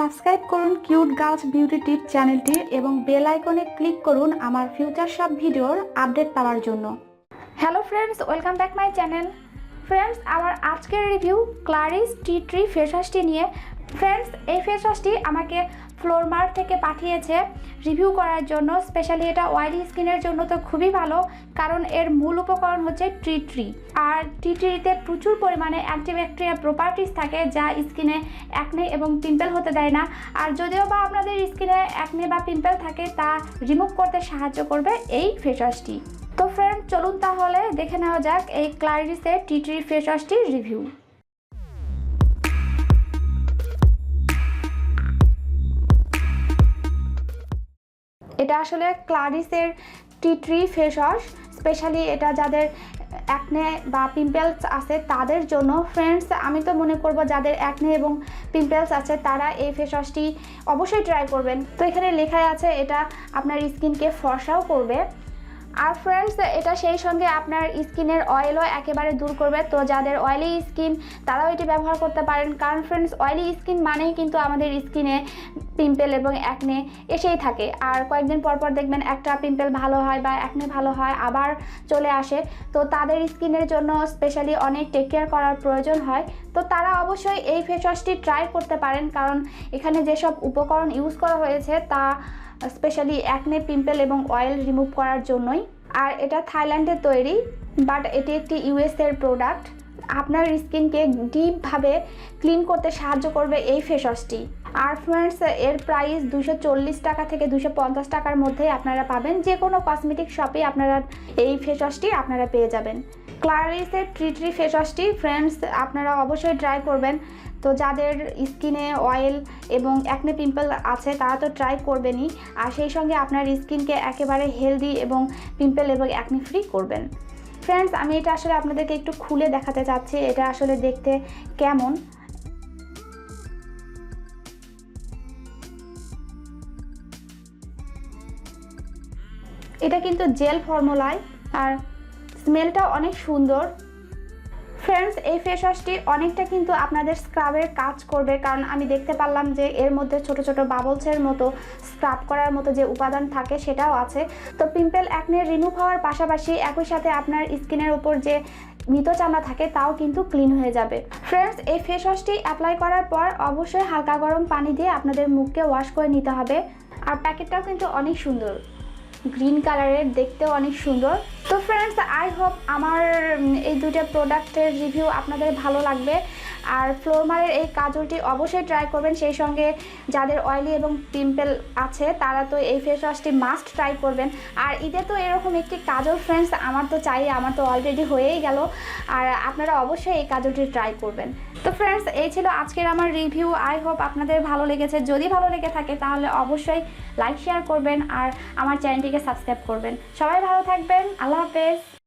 Subscribe করুন cute girls beauty টিপ চ্যানেলটি এবং বেল আইকনে ক্লিক করুন আমার ফিউচার সব ভিডিওর আপডেট পাওয়ার জন্য। Hello friends welcome back my channel friends আমার আজকের review Claris tea tree face নিয়ে ফ্রেন্ডস এই ফেস ওয়াশটি আমাকে ফ্লোরমার থেকে পাঠিয়েছে রিভিউ করার জন্য স্পেশালি এটা অয়েলি স্কিনের জন্য তো খুবই ভালো, কারণ এর মূল উপকরণ হচ্ছে টি ট্রি আর টি ট্রিতে প্রচুর পরিমাণে অ্যান্টিব্যাকটেরিয়া প্রপার্টিস থাকে যা স্কিনে অ্যাকনে এবং পিম্পল হতে দেয় না। আর যদিও বা আপনাদের স্কিনে অ্যাকনে বা পিম্পল থাকে, তা রিমুভ করতে সাহায্য করবে এই ফেস ওয়াশটি তো ফ্রেন্ড চলুন তাহলে দেখে নেওয়া যাক এই ক্লারিসের টি ট্রি ফেস ওয়াশটির রিভিউ এটা আসলে ক্লারিসের tea tree face wash specially এটা যাদের অ্যাকনে বা পিম্পলস আছে তাদের জন্য। ফ্রেন্ডস আমি তো মনে করব যাদের অ্যাকনে এবং পিম্পলস আছে তারা এই ফেস ওয়াশটি অবশ্যই ট্রাই করবেন। তো এখানে লেখায় আছে এটা আপনার স্কিনকে ফর্সাও করবে। আর ফ্রেন্ডস এটা সেই সঙ্গে আপনার স্কিনের অয়েলও একেবারে দূর করবে। তো যাদের অয়েলি স্কিন তারাও এটি ব্যবহার করতে পারেন। কারণ ফ্রেন্ডস অয়েলি স্কিন মানেই কিন্তু আমাদের স্কিনে পিম্পল এবং অ্যাকনে এসেই থাকে। আর কয়েকদিন পর পর দেখবেন একটা পিম্পল ভালো হয় বা অ্যাকনে ভালো হয়, আবার চলে আসে। তো তাদের স্কিনের জন্য স্পেশালি অনেক টেক কেয়ার করার প্রয়োজন হয়। তো তারা অবশ্যই এই ফেস ওয়াশটি ট্রাই করতে পারেন। কারণ এখানে যেসব উপকরণ ইউজ করা হয়েছে, তা স্পেশালি অ্যাকনে পিম্পল এবং অয়েল রিমুভ করার জন্যই। আর এটা থাইল্যান্ডের তৈরি বাট এটি একটি ইউএসের প্রোডাক্ট আপনার স্কিনকে ডিপভাবে ক্লিন করতে সাহায্য করবে এই ফেস ওয়াশটি আর ফ্রেন্ডস এর প্রাইস দুশো টাকা থেকে দুশো টাকার মধ্যেই আপনারা পাবেন। যে কোনো কসমেটিক শপে আপনারা এই ফেস ওয়াশটি আপনারা পেয়ে যাবেন। ক্লারিসের ট্রি ট্রি ফেস ওয়াশটি ফ্রেন্ডস আপনারা অবশ্যই ট্রাই করবেন। তো যাদের স্কিনে অয়েল এবং অ্যাকনে পিম্পল আছে, তারা তো ট্রাই করবেনই। আর সেই সঙ্গে আপনার স্কিনকে একেবারে হেলদি এবং পিম্পল এবং অ্যাকনে ফ্রি করবেন। ফ্রেন্ডস আমি এটা আসলে আপনাদেরকে একটু খুলে দেখাতে চাচ্ছি, এটা আসলে দেখতে কেমন। এটা কিন্তু জেল ফর্মুলায় আর স্মেলটাও অনেক সুন্দর। ফ্রেন্ডস এই ফেস ওয়াশটি অনেকটা কিন্তু আপনাদের স্ক্রাবের কাজ করবে। কারণ আমি দেখতে পারলাম যে এর মধ্যে ছোট ছোট বাবলসের মতো স্ক্রাব করার মতো যে উপাদান থাকে সেটাও আছে। তো পিম্পল অ্যাকনে রিমুভ হওয়ার পাশাপাশি একই সাথে আপনার স্কিনের উপর যে মৃত চামড়া থাকে তাও কিন্তু ক্লিন হয়ে যাবে। ফ্রেন্ডস এই ফেস ওয়াশটি অ্যাপ্লাই করার পর অবশ্যই হালকা গরম পানি দিয়ে আপনাদের মুখকে ওয়াশ করে নিতে হবে। আর প্যাকেটটাও কিন্তু অনেক সুন্দর। গ্রিন কালারের দেখতেও অনেক সুন্দর। তো ফ্রেন্ডস আই হোপ আমার এই দুইটা প্রোডাক্টের রিভিউ আপনাদের ভালো লাগবে। আর ফ্লোরমারের এই কাজলটি অবশ্যই ট্রাই করবেন, সেই সঙ্গে যাদের অয়েলি এবং পিম্পল আছে, তারা তো এই ফেস ওয়াশটি মাস্ট ট্রাই করবেন। আর ঈদে তো এরকম একটি কাজল ফ্রেন্ডস আমার তো চাই, আমার তো অলরেডি হয়েই গেল। আর আপনারা অবশ্যই এই কাজলটি ট্রাই করবেন। তো ফ্রেন্ডস এই ছিল আজকের আমার রিভিউ আই হোপ আপনাদের ভালো লেগেছে। যদি ভালো লেগে থাকে, তাহলে অবশ্যই লাইক শেয়ার করবেন, আর আমার চ্যানেলটিকে সাবস্ক্রাইব করবেন। সবাই ভালো থাকবেন। আল্লাহ হাফেজ।